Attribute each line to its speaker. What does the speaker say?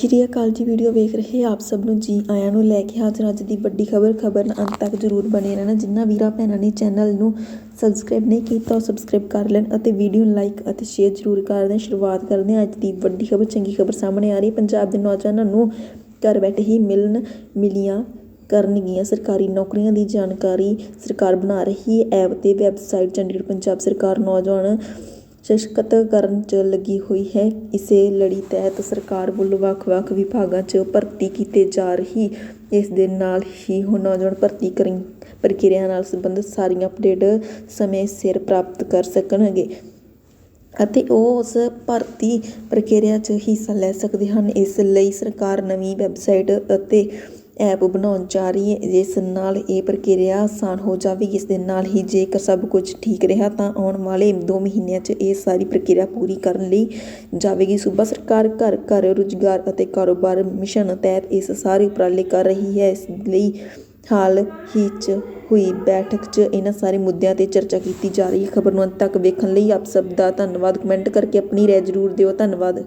Speaker 1: ਸ਼੍ਰੀ ਅਕਾਲ ਜੀ ਵੀਡੀਓ ਵੇਖ ਰਹੇ ਆਪ ਸਭ ਨੂੰ ਜੀ ਆਇਆਂ ਨੂੰ ਲੈ ਕੇ ਹਾਜ਼ਰ ਅੱਜ ਦੀ ਵੱਡੀ ਖਬਰ ਖਬਰ ਅੰਤ ਤੱਕ ਜਰੂਰ ਬਣੇ ਰਹਿਣਾ। ਜਿਨ੍ਹਾਂ ਵੀਰਾਂ ਭੈਣਾਂ ਨੇ ਚੈਨਲ ਨੂੰ ਸਬਸਕ੍ਰਾਈਬ ਨਹੀਂ ਕੀਤਾ, ਉਹ ਸਬਸਕ੍ਰਾਈਬ ਕਰ ਲੈਣ ਅਤੇ ਵੀਡੀਓ ਨੂੰ ਲਾਈਕ ਅਤੇ ਸ਼ੇਅਰ ਜਰੂਰ ਕਰ ਦੇਣ। ਸ਼ੁਰੂਆਤ ਕਰਦੇ ਹਾਂ ਅੱਜ ਦੀ ਵੱਡੀ ਖਬਰ, ਚੰਗੀ ਖਬਰ ਸਾਹਮਣੇ ਆ ਰਹੀ ਪੰਜਾਬ ਦੇ ਨੌਜਵਾਨਾਂ ਨੂੰ ਘਰ ਬੈਠੇ ਹੀ ਮਿਲਣ ਮਿਲੀਆਂ ਕਰਨਗੀਆਂ ਸਰਕਾਰੀ ਨੌਕਰੀਆਂ ਦੀ ਜਾਣਕਾਰੀ ਸਰਕਾਰ ਬਣਾ ਰਹੀ ਹੈ। ਐਪ ਤੇ ਵੈਬਸਾਈਟ ਚੰਡੀਗੜ੍ਹ ਪੰਜਾਬ ਸਰਕਾਰ ਨੌਜਵਾਨ ਸਸ਼ਕਤ ਕਰਨ 'ਚ ਲੱਗੀ ਹੋਈ ਹੈ। ਇਸੇ ਲੜੀ ਤਹਿਤ ਸਰਕਾਰ ਵੱਲੋਂ ਵੱਖ-ਵੱਖ ਵਿਭਾਗਾਂ 'ਚ ਭਰਤੀ ਕੀਤੇ ਜਾ ਰਹੀ ਇਸ ਦੇ ਨਾਲ ਹੀ ਹੁਣ ਨੌਜਵਾਨ ਭਰਤੀ ਕਰਨ ਪ੍ਰਕਿਰਿਆ ਨਾਲ ਸੰਬੰਧਿਤ ਸਾਰੀਆਂ ਅਪਡੇਟ ਸਮੇਂ ਸਿਰ ਪ੍ਰਾਪਤ ਕਰ ਸਕਣਗੇ ਅਤੇ ਉਹ ਉਸ ਭਰਤੀ ਪ੍ਰਕਿਰਿਆ 'ਚ ਹਿੱਸਾ ਲੈ ਸਕਦੇ ਹਨ। ਇਸ ਲਈ ਸਰਕਾਰ ਨਵੀਂ ਵੈਬਸਾਈਟ ਅਤੇ ਐਪ ਬਣਾਉਣ ਜਾ ਰਹੀ ਹੈ। ਜਿਸ ਨਾਲ ਇਹ ਪ੍ਰਕਿਰਿਆ ਆਸਾਨ ਹੋ ਜਾਵੇਗੀ। ਇਸ ਦੇ ਨਾਲ ਹੀ ਜੇਕਰ ਸਭ ਕੁਝ ਠੀਕ ਰਿਹਾ, ਤਾਂ ਆਉਣ ਵਾਲੇ 2 ਮਹੀਨਿਆਂ 'ਚ ਇਹ ਸਾਰੀ ਪ੍ਰਕਿਰਿਆ ਪੂਰੀ ਕਰਨ ਲਈ ਜਾਵੇਗੀ। ਸੂਬਾ ਸਰਕਾਰ ਘਰ ਘਰ ਰੁਜ਼ਗਾਰ ਅਤੇ ਕਾਰੋਬਾਰ ਮਿਸ਼ਨ ਤਹਿਤ ਇਸ ਸਾਰੇ ਉਪਰਾਲੇ ਕਰ ਰਹੀ ਹੈ। ਇਸ ਲਈ ਹਾਲ ਹੀ 'ਚ ਹੋਈ ਬੈਠਕ 'ਚ ਇਹਨਾਂ ਸਾਰੇ ਮੁੱਦਿਆਂ ਤੇ ਚਰਚਾ ਕੀਤੀ ਜਾ ਰਹੀ ਹੈ। ਖਬਰ ਨੂੰ ਅੰਤ ਤੱਕ ਵੇਖਣ ਲਈ ਆਪ ਸਭ ਦਾ ਧੰਨਵਾਦ। ਕਮੈਂਟ ਕਰਕੇ ਆਪਣੀ ਰਾਏ ਜ਼ਰੂਰ ਦਿਓ। ਧੰਨਵਾਦ।